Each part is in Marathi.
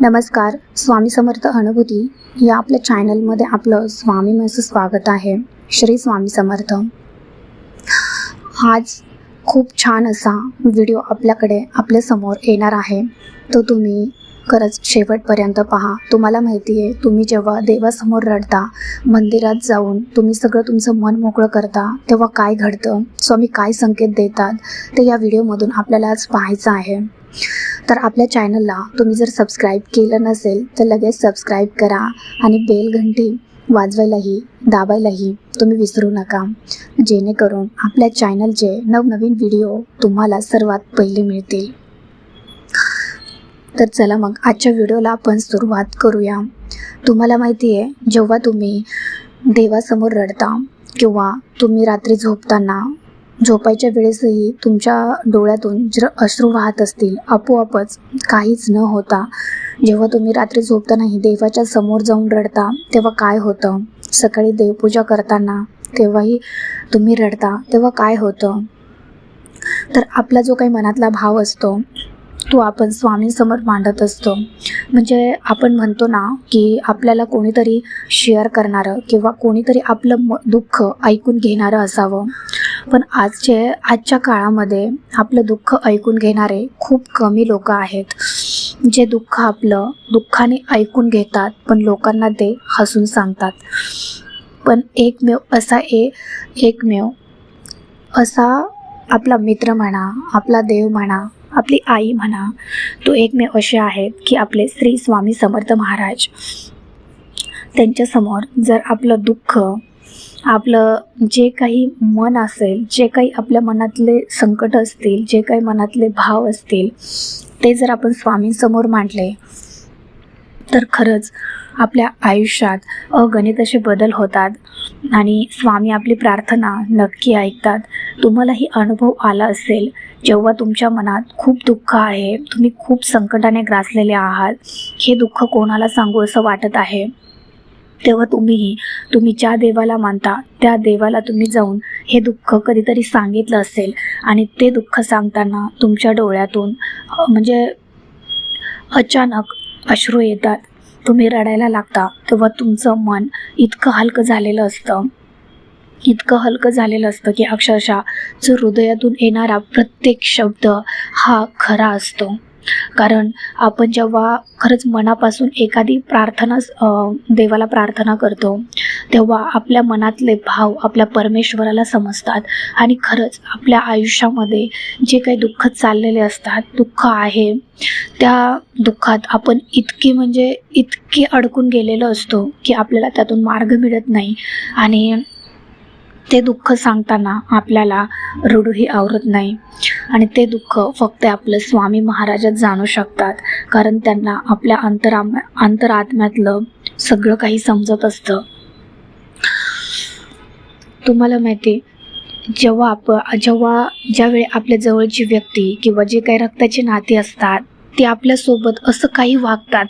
नमस्कार स्वामी समर्थ अनुभूती या आपल्या चॅनलमध्ये आपलं स्वामी माझं स्वागत आहे. श्री स्वामी समर्थ. आज खूप छान असा व्हिडिओ आपल्याकडे आपल्यासमोर येणार आहे. तो तुम्ही खरंच शेवटपर्यंत पहा. तुम्हाला माहिती आहे तुम्ही जेव्हा देवासमोर रडता मंदिरात जाऊन तुम्ही सगळं तुमचं मन मोकळं करता तेव्हा काय घडतं स्वामी काय संकेत देतात ते या व्हिडिओमधून आपल्याला आज पाहायचं आहे. तर आपल्या चॅनलला तुम्ही जर सबस्क्राईब केलं नसेल तर लगेच सबस्क्राईब करा आणि बेल घंटी वाजवायलाही दाबायलाही तुम्ही विसरू नका. जेणेकरून आपल्या चॅनलचे नवनवीन व्हिडिओ तुम्हाला सर्वात पहिले मिळतील. तर चला मग आजच्या व्हिडिओला आपण सुरुवात करूया. तुम्हाला माहिती आहे जेव्हा तुम्ही देवासमोर रडता किंवा तुम्ही रात्री झोपताना झोपायच्या वेळेसही तुमच्या डोळ्यातून जर अश्रू वाहत असतील आपोआपच काहीच न होता जेव्हा तुम्ही रात्री झोपतानाही देवाच्या समोर जाऊन रडता तेव्हा काय होतं? सकाळी देवपूजा करताना तेव्हाही तुम्ही रडता तेव्हा काय होतं? तर आपला जो काही मनातला भाव असतो तो आपण स्वामींसमोर मांडत असतो. म्हणजे आपण म्हणतो ना की आपल्याला कोणीतरी शेअर करणारं किंवा कोणीतरी आपलं म दुःख ऐकून घेणारं असावं. पण आजचे आजच्या काळामध्ये आपलं दुःख ऐकून घेणारे खूप कमी लोक आहेत. जे दुःख आपलं दुःखाने ऐकून घेतात पण लोकांना ते हसून सांगतात. पण एकमेव असा ए एकमेव असा आपला मित्र म्हणा आपला देव म्हणा आपली आई म्हणा तो एकमेव असे आहेत की आपले श्री स्वामी समर्थ महाराज. त्यांच्यासमोर जर आपलं दुःख आपलं जे काही मन असेल जे काही आपल्या मनातले संकट असतील जे काही मनातले भाव असतील ते जर आपण स्वामींसमोर मांडले तर खरंच आपल्या आयुष्यात अगणित असे बदल होतात आणि स्वामी आपली प्रार्थना नक्की ऐकतात. तुम्हालाही अनुभव आला असेल जेव्हा तुमच्या मनात खूप दुःख आहे तुम्ही खूप संकटाने ग्रासलेले आहात हे दुःख कोणाला सांगू असं वाटत आहे? तेव्हा तुम्हीही तुम्ही ज्या देवाला मानता त्या देवाला तुम्ही जाऊन हे दुःख कधीतरी सांगितलं असेल. आणि ते दुःख सांगताना तुमच्या डोळ्यातून म्हणजे अचानक अश्रू येतात. तुम्ही रडायला लागता तेव्हा तुमचं मन इतकं हलकं झालेलं असतं. इतकं हलकं झालेलं असतं की अक्षरशः जो हृदयातून येणारा प्रत्येक शब्द हा खरा असतो. कारण आपण जेव्हा खरंच मनापासून एखादी प्रार्थना देवाला प्रार्थना करतो तेव्हा आपल्या मनातले भाव आपल्या परमेश्वराला समजतात. आणि खरंच आपल्या आयुष्यामध्ये जे काही दुःख चाललेले असतात दुःख आहे त्या दुःखात आपण इतकी म्हणजे इतके अडकून गेलेलो असतो की आपल्याला त्यातून मार्ग मिळत नाही. आणि ते दुःख सांगताना आपल्याला रडूही आवरत नाही. आणि ते दुःख फक्त आपलं स्वामी महाराजच जाणू शकतात. कारण त्यांना आपल्या अंतराम अंतरात्म्यातलं सगळं काही समजत असतं. तुम्हाला माहिती जेव्हा आप जेव्हा ज्यावेळी आपल्या जवळची व्यक्ती किंवा जे काही रक्ताची नाती असतात ते आपल्यासोबत असं काही वागतात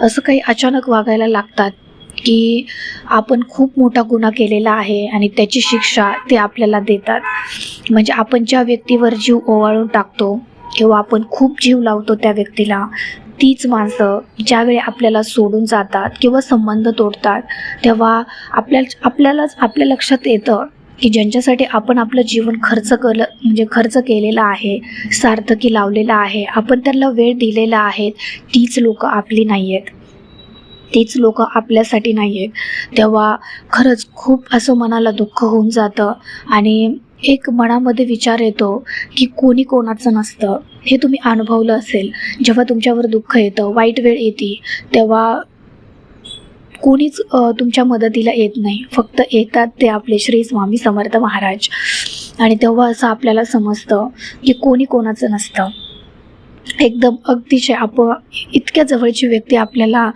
असं काही अचानक वागायला लागतात की आपण खूप मोठा गुन्हा केलेला आहे आणि त्याची शिक्षा ते आपल्याला देतात. म्हणजे आपण ज्या व्यक्तीवर जीव ओवाळून टाकतो किंवा आपण खूप जीव लावतो त्या व्यक्तीला तीच माणसं ज्यावेळी आपल्याला सोडून जातात किंवा संबंध तोडतात तेव्हा आपल्या आपल्यालाच आपल्या लक्षात येतं की ज्यांच्यासाठी आपण आपलं जीवन खर्च केलं म्हणजे खर्च केलेला आहे सार्थकी लावलेला आहे आपण त्यांना वेळ दिलेला आहे तीच लोकं आपली नाही आहेत तीच लोक आपल्यासाठी नाही आहेत तेव्हा खरंच खूप असं मनाला दुःख होऊन जातं आणि एक मनामध्ये विचार येतो की कोणी कोणाचं नसतं. हे तुम्ही अनुभवलं असेल. जेव्हा तुमच्यावर दुःख येतं वाईट वेळ येते तेव्हा कोणीच तुमच्या मदतीला येत नाही. फक्त येतात ते आपले श्री स्वामी समर्थ महाराज. आणि तेव्हा असं आपल्याला समजतं की कोणी कोणाचं नसतं. एकदम अगदीचे आप इतक्या जवळची व्यक्ती आपल्याला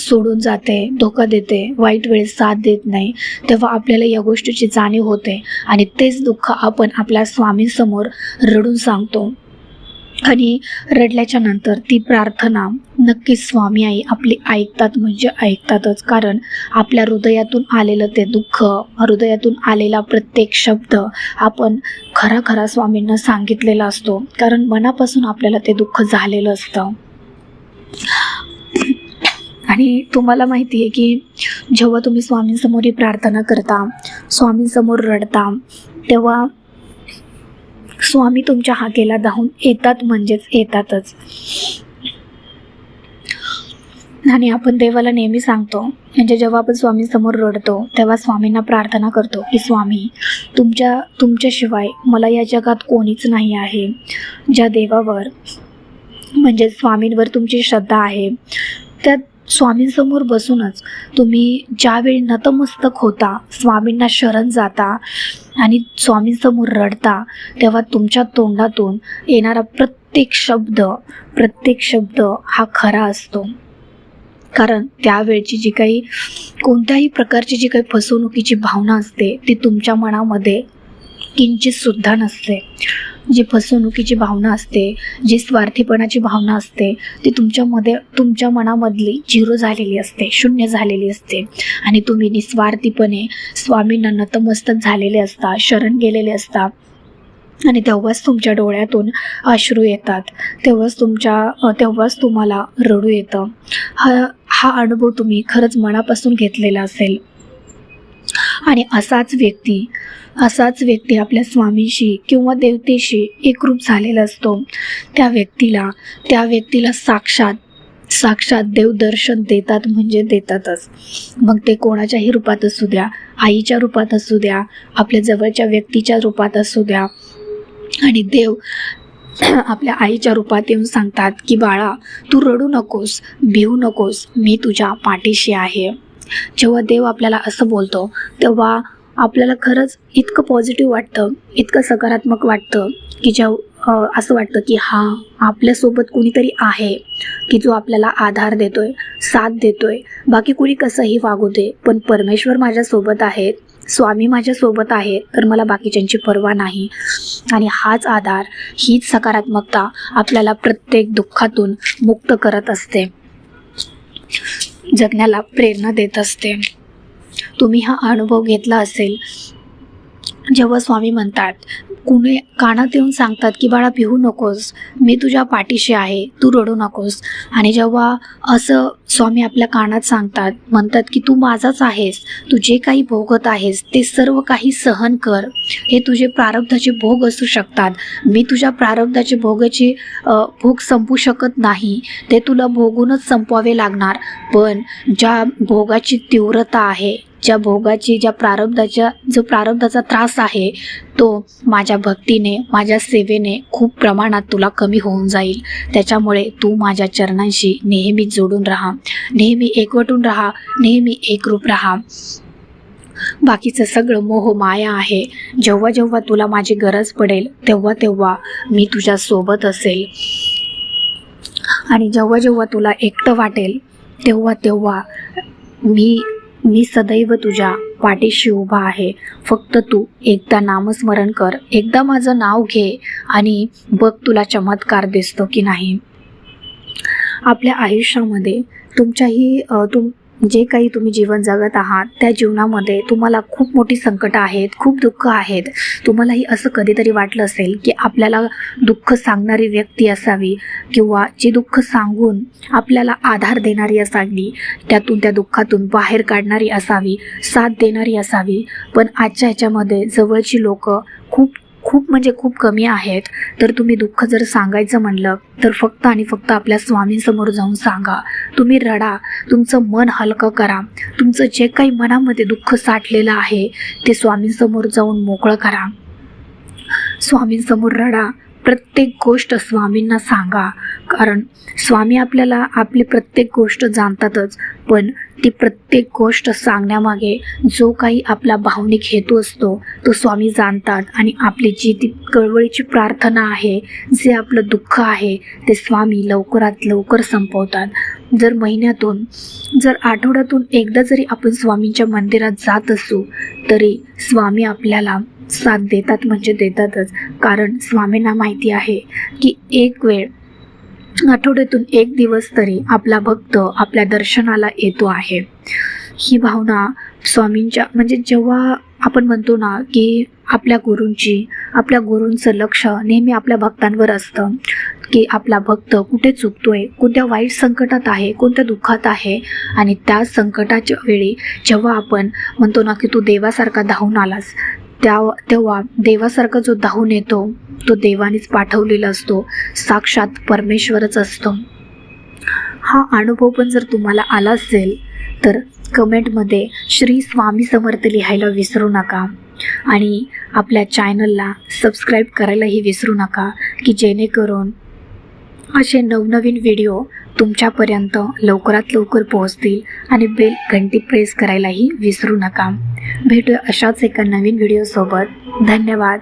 सोडून जाते धोका देते वाईट वेळेस साथ देत नाही तेव्हा आपल्याला या गोष्टीची जाणीव होते. आणि तेच दुःख आपण आपल्या स्वामींसमोर रडून सांगतो. आणि रडल्याच्या नंतर ती प्रार्थना नक्कीच स्वामी आई आपली ऐकतात म्हणजे ऐकतातच. कारण आपल्या हृदयातून आलेलं ते दुःख हृदयातून आलेला प्रत्येक शब्द आपण खरा खरा स्वामींना सांगितलेला असतो. कारण मनापासून आपल्याला ते दुःख झालेलं असतं. आणि तुम्हाला माहिती आहे की जेव्हा तुम्ही स्वामींसमोर ही प्रार्थना करता स्वामींसमोर रडता तेव्हा स्वामी तुमच्या हाकेला धावून येतात म्हणजेच येतातच. आणि आपण देवाला नेहमी सांगतो म्हणजे जेव्हा आपण स्वामींसमोर रडतो तेव्हा स्वामींना प्रार्थना करतो की स्वामी तुमच्या तुमच्याशिवाय मला या जगात कोणीच नाही आहे ज्या देवावर म्हणजे स्वामींवर तुमची श्रद्धा आहे त्या स्वामींसमोर बसूनच तुम्ही ज्यावेळी नतमस्तक होता स्वामींना शरण जाता आणि स्वामींसमोर रडता तेव्हा तुमच्या तोंडातून येणारा प्रत्येक शब्द प्रत्येक शब्द हा खरा असतो. कारण त्यावेळची जी काही कोणत्याही प्रकारची जी काही फसवणुकीची भावना असते ती तुमच्या मनामध्ये किंचितसुद्धा नसते. जी फसवणुकीची भावना असते जी स्वार्थीपणाची भावना असते ती तुमच्यामध्ये तुमच्या मनामधली झिरो झालेली असते शून्य झालेली असते. आणि तुम्ही निस्वार्थीपणे स्वामींना नतमस्तक झालेले असता शरण गेलेले असता. आणि तेव्हाच तुमच्या डोळ्यातून अश्रू येतात. तेव्हाच तुमच्या तेव्हाच तुम्हाला रडू येतं. हा हा अनुभव तुम्ही खरंच मनापासून घेतलेला असेल. आणि असाच व्यक्ती असाच व्यक्ती आपल्या स्वामीशी किंवा देवतेशी एकरूप झालेला असतो. त्या व्यक्तीला त्या व्यक्तीला साक्षात साक्षात देवदर्शन देतात म्हणजे देतातच. मग ते कोणाच्याही रूपात असू द्या आईच्या रूपात असू द्या आपल्या जवळच्या व्यक्तीच्या रूपात असू द्या. आणि देव आपल्या आईच्या रूपात येऊन सांगतात की बाळा तू रडू नकोस भिवू नकोस मी तुझ्या पाठीशी आहे. जेव्हा देव आपल्याला असं बोलतो तेव्हा आपल्याला खरंच इतकं पॉझिटिव्ह वाटतं इतकं सकारात्मक वाटतं की जेव्हा असं वाटतं की हां आपल्यासोबत कुणीतरी आहे की जो आपल्याला आधार देतोय साथ देतोय. बाकी कुणी कसंही वागू दे पण परमेश्वर माझ्यासोबत आहेत स्वामी माझ्यासोबत आहे तर मला बाकीच्यांची पर्वा नाही. आणि हाच आधार हीच सकारात्मकता आपल्याला प्रत्येक दुःखातून मुक्त करत असते. जगण्याला प्रेरणा देत असते. तुम्ही हा अनुभव घेतला असेल. जेव्हा स्वामी म्हणतात कुणी कानात येऊन सांगतात की बाळा भिवू नकोस. मी तुझ्या पाठीशी आहे. तू रडू नकोस. आणि जेव्हा असं स्वामी आपल्या कानात सांगतात म्हणतात की तू माझाच आहेस. तू जे काही भोगत आहेस ते सर्व काही सहन कर. हे तुझे प्रारब्धाचे भोग असू शकतात. मी तुझ्या प्रारब्धाचे भोगाचे भोग संपू शकत नाही. ते तुला भोगूनच संपवावे लागणार. पण ज्या भोगाची तीव्रता आहे ज्या भोगाची ज्या प्रारब्धाच्या जो प्रारब्धाचा त्रास आहे तो माझ्या भक्तीने माझ्या सेवेने खूप प्रमाणात तुला कमी होऊन जाईल. त्याच्यामुळे तू माझ्या चरणांशी नेहमी जोडून राहा. नेहमी एकवटून राहा. नेहमी एकरूप राहा. बाकीचं सगळं मोह माया आहे. जेव्हा जेव्हा तुला माझी गरज पडेल तेव्हा तेव्हा मी तुझ्या सोबत असेल. आणि जेव्हा जेव्हा तुला एकटं वाटेल तेव्हा तेव्हा मी मी सदैव तुझ्या पाठीशी उभा आहे. फक्त तू एकदा नामस्मरण कर. एकदा माझं नाव घे आणि बघ तुला चमत्कार दिसतो की नाही. आपल्या आयुष्यामध्ये तुमच्याही तुम जे काही तुम्ही जीवन जगत आहात त्या जीवनामध्ये तुम्हाला खूप मोठी संकटं आहेत खूप दुःख आहेत. तुम्हालाही असं कधीतरी वाटलं असेल की आपल्याला दुःख सांगणारी व्यक्ती असावी किंवा जे दुःख सांगून आपल्याला आधार देणारी असावी त्यातून त्या दुःखातून बाहेर काढणारी असावी साथ देणारी असावी. पण आजच्या ह्याच्यामध्ये जवळची लोक खूप खूप म्हणजे खूप कमी आहेत. तर तुम्ही दुःख जर सांगायचं म्हणलं तर फक्त आणि फक्त आपल्या स्वामींसमोर जाऊन सांगा. तुम्ही रडा तुमचं मन हलकं करा. तुमचं जे काही मनामध्ये दुःख साठलेलं आहे ते स्वामींसमोर जाऊन मोकळं करा. स्वामींसमोर रडा. प्रत्येक गोष्ट स्वामींना सांगा. कारण स्वामी आपल्याला आपली प्रत्येक गोष्ट जाणतातच पण ती प्रत्येक गोष्ट सांगण्यामागे जो काही आपला भावनिक हेतू असतो तो स्वामी जाणतात आणि आपली जी ती कळवळीची प्रार्थना आहे जे आपलं दुःख आहे ते स्वामी लवकरात लवकर संपवतात. जर महिन्यातून जर आठवड्यातून एकदा जरी आपण स्वामींच्या मंदिरात जात असू तरी स्वामी आपल्याला साथ देतात म्हणजे देतातच. कारण स्वामींना माहिती आहे की एक वेळ आठवड्यातून एक दिवस तरी आपला भक्त आपल्या दर्शनाला येतो आहे. ही भावना स्वामींच्या म्हणजे जेव्हा आपण म्हणतो ना की आपल्या गुरूंची आपल्या गुरूंचं लक्ष नेहमी आपल्या भक्तांवर असतं की आपला भक्त कुठे चुकतोय कोणत्या वाईट संकटात आहे कोणत्या दुःखात आहे आणि त्या संकटाच्या वेळी जेव्हा आपण म्हणतो ना की तू देवासारखा धावून आलास त्या तेव्हा देवासारखा जो धावून येतो तो देवानेच पाठवलेला असतो. साक्षात परमेश्वरच असतो. हा अनुभव पण जर तुम्हाला आला असेल तर कमेंटमध्ये श्री स्वामी समर्थ लिहायला विसरू नका. आणि आपल्या चॅनलला सबस्क्राईब करायलाही विसरू नका की जेणेकरून असे नवनवीन व्हिडिओ तुमच्यापर्यंत लवकरात लवकर पोहोचतील आणि बेल घंटी प्रेस करायलाही विसरू नका. भेटूया अशाच एका नवीन व्हिडिओसोबत धन्यवाद.